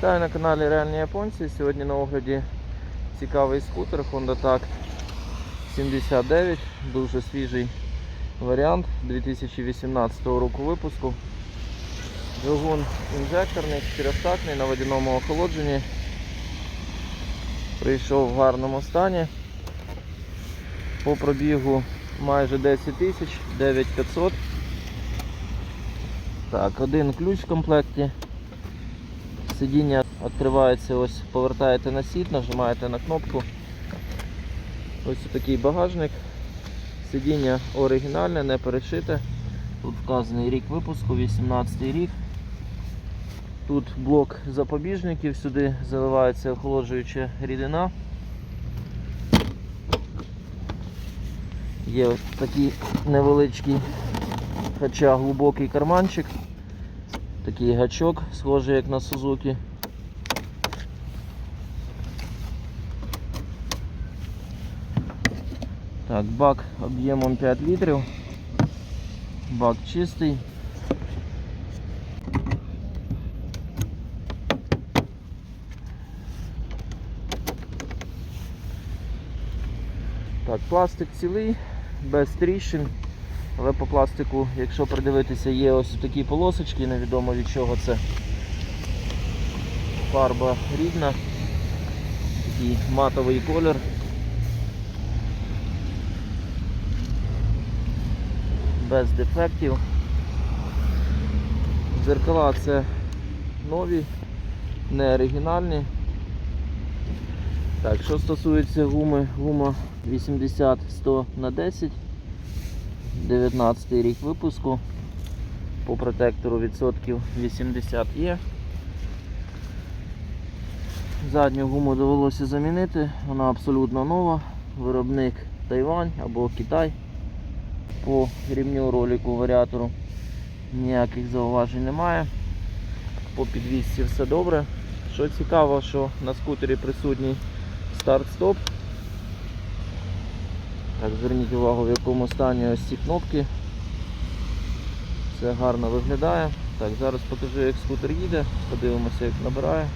Вітаю на каналі Реальні Японці. Сьогодні на огляді цікавий скутер Honda Tact 79, дуже свіжий варіант 2018 року випуску. Двигун інжекторний, чотирьохтактний на водяному охолодженні. Прийшов в гарному стані. По пробігу майже 10 тисяч, 9500. Так, один ключ в комплекті. Сидіння відкривається, ось повертаєте на сіт, нажимаєте на кнопку. Ось такий багажник. Сидіння оригінальне, не перешите. Тут вказаний рік випуску, 18 рік. Тут блок запобіжників, сюди заливається охолоджуюча рідина. Є ось такий невеличкий, хоча глибокий карманчик. Такий гачок, схожий як на Сузуки. Так, бак об'ємом 5 літрів. Бак чистий. Так, пластик цілий, без тріщин. Але по пластику, якщо придивитися, є ось такі полосочки, невідомо від чого це. Фарба рідна, такий матовий колір. Без дефектів. Дзеркала це нові, не оригінальні. Так, що стосується гуми, гума 80-100 на 10 19 рік випуску. По протектору відсотків 80 є. Задню гуму довелося замінити, вона абсолютно нова. Виробник Тайвань або Китай. По рівню ролику варіатору ніяких зауважень немає. По підвісці все добре. Що цікаво, що на скутері присутній старт-стоп. Так, зверніть увагу в якому стані ось ці кнопки. Все гарно виглядає. Так, зараз покажу як скутер їде, подивимося як набирає.